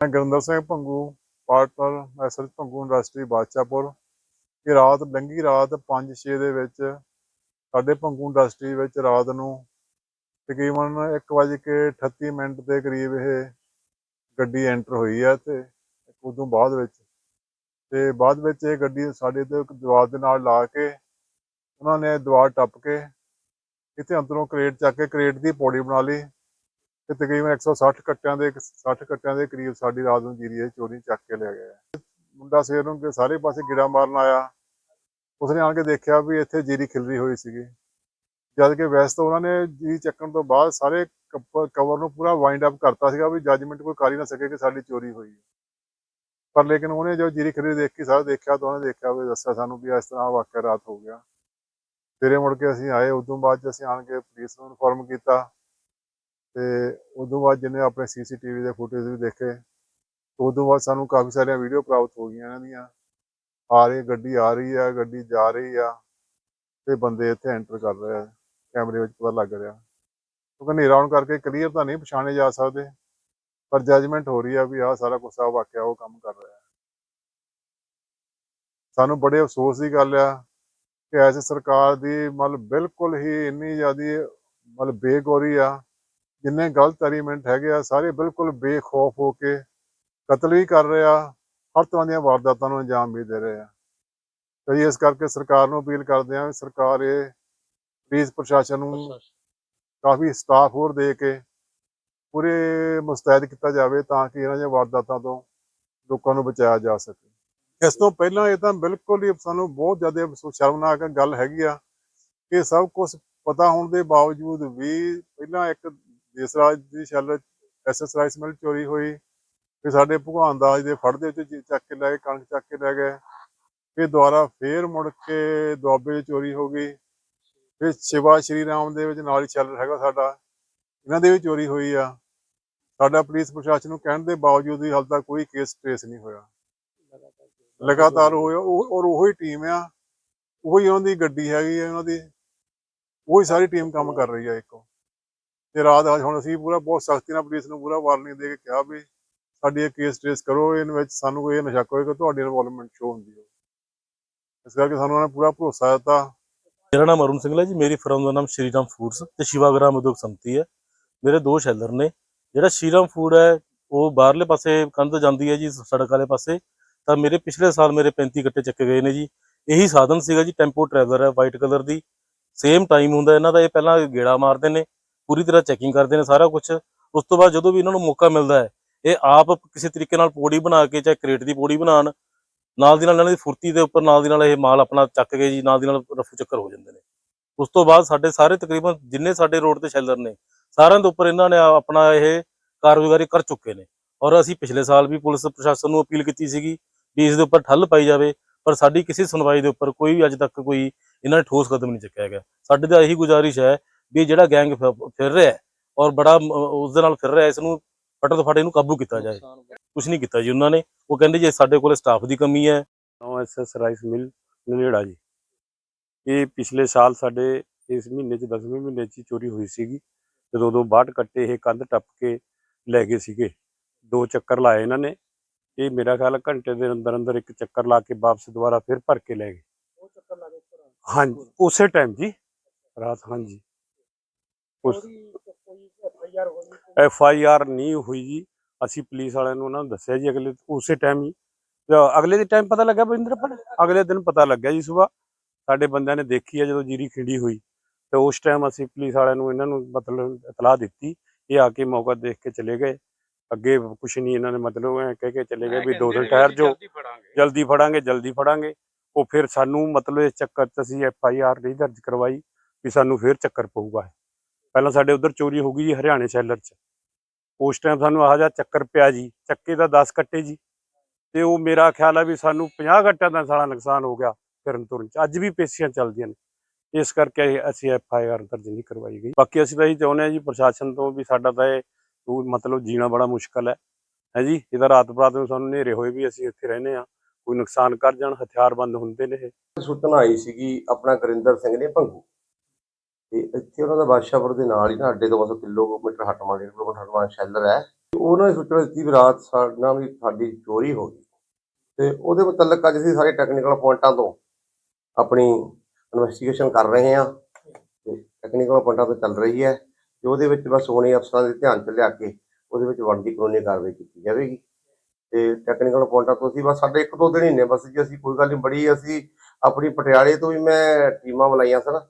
ਮੈਂ Gurinder Singh Bhangu partner SL Bhangu industry, Badshahpur. ਇਹ ਰਾਤ, ਲੰਘੀ ਰਾਤ 5-6 ਦੇ ਵਿੱਚ ਸਾਡੇ ਭੰਗੂ ਇੰਡਸਟਰੀ ਵਿੱਚ ਰਾਤ ਨੂੰ ਤਕਰੀਬਨ 1:38 ਮਿੰਟ ਦੇ ਕਰੀਬ ਇਹ ਗੱਡੀ ਐਂਟਰ ਹੋਈ ਹੈ ਤੇ ਉਦੋਂ ਬਾਅਦ ਵਿੱਚ, ਤੇ ਬਾਅਦ ਵਿੱਚ ਇਹ ਗੱਡੀ ਸਾਡੇ ਤੇ ਇੱਕ ਦੀਵਾਰ ਦੇ ਨਾਲ ਲਾ ਕੇ ਉਹਨਾਂ ਨੇ ਦੀਵਾਰ ਟੱਪ ਕੇ ਇੱਥੇ ਅੰਦਰੋਂ ਕਰੇਟ ਚੱਕ ਕੇ ਕਰੇਟ ਦੀ ਪੌੜੀ ਬਣਾ ਲਈ। ਤੇ ਤਕਰੀਬਨ 160 ਕੱਟਿਆਂ ਦੇ 60 ਕੱਟਿਆਂ ਦੇ ਕਰੀਬ ਸਾਡੀ ਰਾਤ ਨੂੰ ਜੀਰੀ ਇਹ ਚੋਰੀ ਚੱਕ ਕੇ ਲੈ ਗਿਆ ਮੁੰਡਾ ਸਵੇਰ ਨੂੰ ਸਾਰੇ ਪਾਸੇ ਗਿੜਾ ਮਾਰਨ ਆਇਆ। ਉਸਨੇ ਆਣ ਕੇ ਦੇਖਿਆ ਵੀ ਇੱਥੇ ਜੀਰੀ ਖਿਲਰੀ ਹੋਈ ਸੀਗੀ। ਜਦ ਕਿ ਵੈਸੇ ਤਾਂ ਉਹਨਾਂ ਨੇ ਜੀਰੀ ਚੱਕਣ ਤੋਂ ਬਾਅਦ ਸਾਰੇ ਕਵਰ ਨੂੰ ਪੂਰਾ ਵਾਈਂਡ ਅਪ ਕਰਤਾ ਸੀਗਾ ਵੀ ਜੱਜਮੈਂਟ ਕੋਈ ਕਰ ਹੀ ਨਾ ਸਕੇ ਕਿ ਸਾਡੀ ਚੋਰੀ ਹੋਈ ਹੈ। ਪਰ ਲੇਕਿਨ ਉਹਨੇ ਜਦੋਂ ਜੀਰੀ ਖਿਲਰੀ ਦੇਖ ਕੇ ਸਾਰਾ ਦੇਖਿਆ ਤਾਂ ਉਹਨੇ ਦੇਖਿਆ ਵੀ ਦੱਸਿਆ ਸਾਨੂੰ ਵੀ ਇਸ ਤਰ੍ਹਾਂ ਵਾਕਿਆ ਰਾਤ ਹੋ ਗਿਆ। ਸਵੇਰੇ ਮੁੜ ਕੇ ਅਸੀਂ ਆਏ, ਉਦੋਂ ਬਾਅਦ 'ਚ ਅਸੀਂ ਆਣ ਕੇ ਪੁਲਿਸ ਨੂੰ ਇਨਫੋਰਮ ਕੀਤਾ। ਤੇ ਉਦੋਂ ਬਾਅਦ ਜਿਹਨੇ ਆਪਣੇ ਸੀਸੀਟੀਵੀ ਦੇ ਫੁਟੇਜ ਵੀ ਦੇਖੇ ਉਦੋਂ ਬਾਅਦ ਸਾਨੂੰ ਕਾਫੀ ਸਾਰੀਆਂ ਵੀਡੀਓ ਪ੍ਰਾਪਤ ਹੋ ਗਈਆਂ ਇਹਨਾਂ ਦੀਆਂ। ਆ ਰਹੀ ਗੱਡੀ ਆ ਰਹੀ ਆ ਗੱਡੀ ਜਾ ਰਹੀ ਆ, ਤੇ ਬੰਦੇ ਇੱਥੇ ਐਂਟਰ ਕਰ ਰਹੇ ਆ, ਕੈਮਰੇ ਵਿੱਚ ਪਤਾ ਲੱਗ ਰਿਹਾ। ਕਿਉਂਕਿ ਹਨੇਰਾ ਹੋਣ ਕਰਕੇ ਕਲੀਅਰ ਤਾਂ ਨਹੀਂ ਪਛਾਣੇ ਜਾ ਸਕਦੇ, ਪਰ ਜੱਜਮੈਂਟ ਹੋ ਰਹੀ ਆ ਵੀ ਆਹ ਸਾਰਾ ਕੁਛ ਆ, ਵਾਕਿਆ ਉਹ ਕੰਮ ਕਰ ਰਿਹਾ। ਸਾਨੂੰ ਬੜੇ ਅਫਸੋਸ ਦੀ ਗੱਲ ਆ ਕਿ ਐਸੇ ਸਰਕਾਰ ਦੀ ਮਤਲਬ ਬਿਲਕੁਲ ਹੀ ਇੰਨੀ ਜ਼ਿਆਦੀ ਮਤਲਬ ਬੇਗੌਰੀ ਆ ਜਿੰਨੇ ਗਲਤ ਐਲੀਮੈਂਟ ਹੈਗੇ ਆ, ਸਾਰੇ ਬਿਲਕੁਲ ਬੇਖੌਫ ਹੋ ਕੇ ਕਤਲ ਵੀ ਕਰ ਰਹੇ ਆ, ਹਰ ਤਰ੍ਹਾਂ ਦੀਆਂ ਵਾਰਦਾਤਾਂ ਨੂੰ ਅੰਜਾਮ ਵੀ ਦੇ ਰਹੇ ਆ। ਤੇ ਇਸ ਕਰਕੇ ਸਰਕਾਰ ਨੂੰ ਅਪੀਲ ਕਰਦੇ ਆ ਵੀ ਸਰਕਾਰ ਇਹ ਪੁਲਿਸ ਪ੍ਰਸ਼ਾਸਨ ਨੂੰ ਕਾਫੀ ਸਟਾਫ ਹੋਰ ਦੇ ਕੇ ਪੂਰੇ ਮੁਸਤੈਦ ਕੀਤਾ ਜਾਵੇ ਤਾਂ ਕਿ ਇਹਨਾਂ ਦੀਆਂ ਵਾਰਦਾਤਾਂ ਤੋਂ ਲੋਕਾਂ ਨੂੰ ਬਚਾਇਆ ਜਾ ਸਕੇ। ਇਸ ਤੋਂ ਪਹਿਲਾਂ ਇਹ ਤਾਂ ਬਿਲਕੁਲ ਹੀ ਸਾਨੂੰ ਬਹੁਤ ਜ਼ਿਆਦਾ ਸ਼ਰਮਨਾਕ ਗੱਲ ਹੈਗੀ ਆ ਕਿ ਸਭ ਕੁਝ ਪਤਾ ਹੋਣ ਦੇ ਬਾਵਜੂਦ ਵੀ ਪਹਿਲਾਂ ਇੱਕ ਦੇਸਰਾਜ ਦੀ ਸ਼ੈਲ ਐਸਐਸ ਰਾਈਸ ਮਿਲ ਚੋਰੀ ਹੋਈ, ਫਿਰ ਸਾਡੇ ਭਗਵਾਨ ਦਾਸ ਦੇ ਫੜ ਦੇ ਵਿੱਚ ਚੱਕ ਕੇ ਲੈ ਗਏ, ਕਣਕ ਚੱਕ ਕੇ ਲੈ ਗਏ। ਫਿਰ ਦੁਬਾਰਾ ਫੇਰ ਮੁੜ ਕੇ ਦੁਆਬੇ 'ਚ ਚੋਰੀ ਹੋ ਗਈ। ਫਿਰ ਸ਼ਿਵਾ ਸ਼੍ਰੀ ਰਾਮ ਦੇ ਵਿੱਚ ਨਾਲ ਹੀ ਚੱਲ ਹੈਗਾ ਸਾਡਾ, ਇਹਨਾਂ ਦੇ ਵੀ ਚੋਰੀ ਹੋਈ ਆ। ਸਾਡਾ ਪੁਲਿਸ ਪ੍ਰਸ਼ਾਸਨ ਨੂੰ ਕਹਿਣ ਦੇ ਬਾਵਜੂਦ ਵੀ ਹਾਲ ਤੱਕ ਕੋਈ ਕੇਸ ਟ੍ਰੇਸ ਨਹੀਂ ਹੋਇਆ। ਲਗਾਤਾਰ ਹੋਇਆ ਉਹ, ਔਰ ਉਹੀ ਟੀਮ ਆ। ਉਹੀ ਉਹਨਾਂ ਦੀ ਗੱਡੀ ਹੈਗੀ ਆ, ਉਹਨਾਂ ਦੀ। ਉਹੀ ਸਾਰੀ ਟੀਮ ਕੰਮ ਕਰ ਰਹੀ ਆ ਇੱਕੋ। ਤੇ ਰਾਤ ਹੁਣ ਅਸੀਂ ਪੂਰਾ ਬਹੁਤ ਸਖਤੀ ਨਾਲ ਪੁਲਿਸ ਨੂੰ ਪੂਰਾ ਵਾਰਨਿੰਗ ਦੇ ਕੇ ਕਿਹਾ ਵੀ ਸਾਡੀ ਇਹ ਕੇਸ ਟ੍ਰੇਸ ਕਰੋ, ਇਹਨਾਂ ਵਿੱਚ ਸਾਨੂੰ ਕੋਈ ਇਹ ਨਾ ਤੁਹਾਡੀ ਇਨਵੋਲਵਮੈਂਟ ਸ਼ੋ ਹੁੰਦੀ ਹੈ ਇਸ ਕਰਕੇ ਸਾਨੂੰ ਉਹਨਾਂ ਨੇ ਪੂਰਾ ਭਰੋਸਾ ਦਿੱਤਾ। ਮੇਰਾ ਨਾਮ ਅਰੁਣ ਸਿੰਘਲਾ ਜੀ, ਮੇਰੀ ਫਰਮ ਦਾ ਨਾਮ ਸ਼੍ਰੀਰਾਮ ਫੂਡਸ ਤੇ ਸ਼ਿਵਾਗ੍ਰਾਮ ਉਦਯੋਗ ਸੰਮਤੀ ਹੈ। ਮੇਰੇ ਦੋ ਸ਼ੈਲਰ ਨੇ, ਜਿਹੜਾ ਸ਼੍ਰੀਰਾਮ ਫੂਡ ਹੈ, ਉਹ ਬਾਹਰਲੇ ਪਾਸੇ ਕੰਧ ਜਾਂਦੀ ਹੈ ਜੀ, ਸੜਕ ਵਾਲੇ ਪਾਸੇ। ਤਾਂ ਮੇਰੇ ਪਿਛਲੇ ਸਾਲ ਮੇਰੇ 35 ਗੱਟੇ ਚੱਕੇ ਗਏ ਨੇ ਜੀ। ਇਹੀ ਸਾਧਨ ਸੀਗਾ ਜੀ ਟੈਂਪੋ ਟਰੈਵਲਰ ਹੈ ਵਾਈਟ ਕਲਰ ਦੀ। ਸੇਮ ਟਾਈਮ ਹੁੰਦਾ ਇਹਨਾਂ ਦਾ, ਇਹ ਪਹਿਲਾਂ ਗੇੜਾ ਮਾਰਦੇ ਨੇ। ਪੂਰੀ ਤਰ੍ਹਾਂ ਚੈਕਿੰਗ ਕਰਦੇ ਨੇ ਸਾਰਾ ਕੁਝ ਉਸ ਤੋਂ ਬਾਅਦ ਜਦੋਂ ਵੀ ਇਹਨਾਂ ਨੂੰ ਮੌਕਾ ਮਿਲਦਾ ਹੈ, ਇਹ ਆਪ ਕਿਸੇ ਤਰੀਕੇ ਨਾਲ ਪੌੜੀ ਬਣਾ ਕੇ ਚਾਹੇ ਕ੍ਰੇਟ ਦੀ ਪੌੜੀ ਬਣਾਉਣ, ਨਾਲ ਦੀ ਨਾਲ ਇਹਨਾਂ ਦੀ ਫੁਰਤੀ ਦੇ ਉੱਪਰ, ਨਾਲ ਦੀ ਨਾਲ ਇਹ ਮਾਲ ਆਪਣਾ ਚੱਕ ਕੇ ਜੀ, ਨਾਲ ਦੀ ਨਾਲ ਰਫੂ ਚੱਕਰ ਹੋ ਜਾਂਦੇ ਨੇ। ਉਸ ਤੋਂ ਬਾਅਦ ਸਾਡੇ ਸਾਰੇ ਤਕਰੀਬਨ ਜਿੰਨੇ ਸਾਡੇ ਰੋਡ ਤੇ ਸ਼ੈਲਰ ਨੇ, ਸਾਰਿਆਂ ਦੇ ਉੱਪਰ ਇਹਨਾਂ ਨੇ ਆਪਣਾ ਇਹ ਕਾਰਗੁਜ਼ਾਰੀ ਕਰ ਚੁੱਕੇ ਨੇ। ਔਰ ਅਸੀਂ ਪਿਛਲੇ ਸਾਲ ਵੀ ਪੁਲਿਸ ਪ੍ਰਸ਼ਾਸਨ ਨੂੰ ਅਪੀਲ ਕੀਤੀ ਸੀਗੀ ਵੀ ਇਸ ਦੇ ਉੱਪਰ ਠੱਲ ਪਾਈ ਜਾਵੇ, ਪਰ ਸਾਡੀ ਕਿਸੇ ਸੁਣਵਾਈ ਦੇ ਉੱਪਰ ਕੋਈ ਵੀ ਅੱਜ ਤੱਕ ਕੋਈ ਇਹਨਾਂ ਨੇ ਠੋਸ ਕਦਮ ਨਹੀਂ ਚੁੱਕਿਆ ਹੈਗਾ। ਸਾਡੇ ਤਾਂ ਇਹੀ ਗੁਜ਼ਾਰਿਸ਼ ਹੈ ਵੀ ਜਿਹੜਾ ਗੈਂਗ ਫਿਰ ਰਿਹਾ ਔਰ ਬੜਾ ਉਸ ਦੇ ਨਾਲ ਫਿਰ ਰਿਹਾ ਇਸ ਨੂੰ ਫਟਰ ਤੋਂ ਫਟ ਇਹਨੂੰ ਕਾਬੂ ਕੀਤਾ ਜਾਏ। ਕੁਝ ਨਹੀਂ ਕੀਤਾ ਜੀ ਉਹਨਾਂ ਨੇ। ਉਹ ਕਹਿੰਦੇ ਜੀ ਸਾਡੇ ਕੋਲ ਸਟਾਫ ਦੀ ਕਮੀ ਹੈ। ਨੌ ਐਸਐਸ ਰਾਈਸ ਮਿਲ ਨੇੜਾ ਜੀ। ਇਹ ਪਿਛਲੇ ਸਾਲ ਸਾਡੇ ਇਸ ਮਹੀਨੇ ਚ 10ਵੇਂ ਮਹੀਨੇ ਚ ਹੀ ਚੋਰੀ ਹੋਈ ਸੀਗੀ। ਜਦੋਂ ਉਦੋਂ ਬਾਹਟ ਕੱਟੇ ਇਹ ਕੰਧ ਟੱਪ ਕੇ ਲੈ ਗਏ ਸੀਗੇ। ਦੋ ਚੱਕਰ ਲਾਏ ਇਹਨਾਂ ਨੇ। ਇਹ ਮੇਰਾ ਖਿਆਲ ਘੰਟੇ ਦੇ ਅੰਦਰ ਅੰਦਰ ਇੱਕ ਚੱਕਰ ਲਾ ਕੇ ਵਾਪਸ ਦੁਬਾਰਾ ਫਿਰ ਭਰ ਕੇ ਲੈ ਗਏ। ਹਾਂਜੀ ਉਸੇ ਟਾਈਮ ਜੀ। ਰਾਤ ਹਾਂਜੀ। ਉਸ ਐਫ ਆਈ ਆਰ ਨਹੀਂ ਹੋਈ ਜੀ। ਅਸੀਂ ਪੁਲਿਸ ਵਾਲਿਆਂ ਨੂੰ ਉਹਨਾਂ ਨੂੰ ਦੱਸਿਆ ਜੀ ਅਗਲੇ ਉਸੇ ਟਾਈਮ ਹੀ। ਅਗਲੇ ਦੇ ਟਾਈਮ ਪਤਾ ਲੱਗਾ ਬਰਿੰਦਰਪਾਲ ਅਗਲੇ ਦਿਨ ਪਤਾ ਲੱਗਿਆ ਜੀ ਸਵੇਰ ਸਾਡੇ ਬੰਦਿਆਂ ਨੇ ਦੇਖੀ ਆ ਜਦੋਂ ਜੀਰੀ ਖਿੰਡੀ ਹੋਈ। ਤੇ ਉਸ ਟਾਈਮ ਅਸੀਂ ਪੁਲਿਸ ਵਾਲਿਆਂ ਨੂੰ ਇਹਨਾਂ ਨੂੰ ਮਤਲਬ ਇਤਲਾਹ ਦਿੱਤੀ। ਇਹ ਆ ਕੇ ਮੌਕਾ ਦੇਖ ਕੇ ਚਲੇ ਗਏ। ਅੱਗੇ ਕੁਛ ਨਹੀਂ ਇਹਨਾਂ ਨੇ ਮਤਲਬ ਐ ਕਹਿ ਕੇ ਚਲੇ ਗਏ ਵੀ ਦੋ ਦਿਨ ਠਹਿਰ ਜਾਓ। ਜਲਦੀ ਫੜਾਂਗੇ। ਜਲਦੀ ਫੜਾਂਗੇ ਉਹ ਫਿਰ ਸਾਨੂੰ ਮਤਲਬ ਇਸ ਚੱਕਰ 'ਚ ਅਸੀਂ ਐਫ ਆਈ ਆਰ ਨਹੀਂ ਦਰਜ ਕਰਵਾਈ ਵੀ ਸਾਨੂੰ ਫਿਰ ਚੱਕਰ ਪਊਗਾ ਪਹਿਲਾਂ ਸਾਡੇ ਉਧਰ ਚੋਰੀ ਹੋ ਗਈ ਜੀ ਹਰਿਆਣੇ ਸ਼ੈਲਰ 'ਚ। ਉਸ ਟਾਈਮ ਸਾਨੂੰ ਆਹ ਜਿਹਾ ਚੱਕਰ ਪਿਆ ਜੀ, ਚੱਕੇ ਦਾ 10 ਕੱਟੇ ਜੀ। ਤੇ ਉਹ ਮੇਰਾ ਖਿਆਲ ਹੈ ਵੀ ਸਾਨੂੰ 50 ਘੰਟਿਆਂ ਦਾ ਸਾਲਾ ਨੁਕਸਾਨ ਹੋ ਗਿਆ ਫਿਰਨ ਤੁਰਨ ਚ। ਅੱਜ ਵੀ ਪੇਸ਼ੀਆਂ ਚੱਲਦੀਆਂ ਨੇ। ਇਸ ਕਰਕੇ ਅਸੀਂ ਐਫ ਆਈ ਆਰ ਦਰਜ ਨਹੀਂ ਕਰਵਾਈ ਗਈ। ਬਾਕੀ ਅਸੀਂ ਤਾਂ ਇਹੀ ਚਾਹੁੰਦੇ ਹਾਂ ਜੀ ਪ੍ਰਸ਼ਾਸਨ ਤੋਂ ਵੀ ਸਾਡਾ ਤਾਂ ਇਹ ਮਤਲਬ ਜੀਣਾ ਬੜਾ ਮੁਸ਼ਕਲ ਹੈ। ਹੈ ਜੀ? ਇਹਦਾ ਰਾਤ ਬਰਾਤ ਨੂੰ ਸਾਨੂੰ ਹਨੇਰੇ ਹੋਏ ਵੀ ਅਸੀਂ ਇੱਥੇ ਰਹਿੰਦੇ ਆ ਕੋਈ ਨੁਕਸਾਨ ਕਰ ਜਾਣ, ਹਥਿਆਰਬੰਦ ਹੁੰਦੇ ਨੇ ਇਹ। ਸੁਤਨ ਆਈ ਸੀਗੀ ਆਪਣਾ ਗੁਰਿੰਦਰ ਸਿੰਘ ਨੇ ਭੰਗੂ। ਤੇ ਇੱਥੇ ਉਹਨਾਂ ਦਾ ਬਾਦਸ਼ਾਹਪੁਰ ਦੇ ਨਾਲ ਹੀ ਨਾ ਅੱਡੇ ਤੋਂ ਬਸ ਕਿਲੋਮੀਟਰ ਹਟਵਾਂ ਡੇਢ ਕਿਲੋਮੀਟਰ ਹਟਵਾਂ ਸ਼ੈਲਰ ਹੈ। ਤੇ ਉਹਨਾਂ ਨੇ ਸੋਚਿਆ ਦਿੱਤੀ ਵੀ ਰਾਤ ਸਾਡੇ ਨਾਲ ਵੀ ਸਾਡੀ ਚੋਰੀ ਹੋ ਗਈ। ਤੇ ਉਹਦੇ ਮੁਤਲਕ ਅੱਜ ਅਸੀਂ ਸਾਰੇ ਟੈਕਨੀਕਲ ਪੁਆਇੰਟਾਂ ਤੋਂ ਆਪਣੀ ਇਨਵੈਸਟੀਗੇਸ਼ਨ ਕਰ ਰਹੇ ਹਾਂ। ਤੇ ਟੈਕਨੀਕਲ ਪੁਆਇੰਟਾਂ ਤੋਂ ਚੱਲ ਰਹੀ ਹੈ। ਤੇ ਉਹਦੇ ਵਿੱਚ ਬਸ ਹੁਣੇ ਅਫਸਰਾਂ ਦੇ ਧਿਆਨ ਚ ਲਿਆ ਕੇ ਉਹਦੇ ਵਿੱਚ ਬਣਦੀ ਕਾਨੂੰਨੀ ਕਾਰਵਾਈ ਕੀਤੀ ਜਾਵੇਗੀ। ਤੇ ਟੈਕਨੀਕਲ ਪੁਆਇੰਟਾਂ ਤੋਂ ਅਸੀਂ ਬਸ ਸਾਡੇ ਇੱਕ ਦੋ ਦਿਨ ਹੀ ਨੇ। ਬਸ ਜੀ ਅਸੀਂ ਕੋਈ ਗੱਲ ਨਹੀਂ, ਬੜੀ ਅਸੀਂ ਆਪਣੀ ਪਟਿਆਲੇ ਤੋਂ ਵੀ ਮੈਂ ਟੀਮਾਂ ਬੁਲਾਈਆਂ ਸਨ।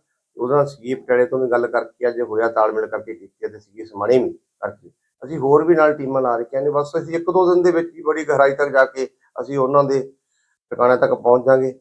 ਉਹਦੇ ਨਾਲ ਸੀਏ ਪਟਿਆਲੇ ਤੋਂ ਵੀ ਗੱਲ ਕਰਕੇ ਅੱਜ ਹੋਇਆ, ਤਾਲਮੇਲ ਕਰਕੇ ਕੀਤੀ ਹੈ ਤੇ ਸੀਏ ਸਮਾਣੇ ਵੀ ਕਰਕੇ। ਅਸੀਂ ਹੋਰ ਵੀ ਨਾਲ ਟੀਮਾਂ ਲਾ ਰੱਖੀਆਂ ਨੇ, ਬਸ ਅਸੀਂ ਇੱਕ ਦੋ ਦਿਨ ਦੇ ਵਿੱਚ ਹੀ ਬੜੀ ਗਹਿਰਾਈ ਤੱਕ ਜਾ ਕੇ ਅਸੀਂ ਉਹਨਾਂ ਦੇ ਟਿਕਾਣੇ ਤੱਕ ਪਹੁੰਚ ਜਾਾਂਗੇ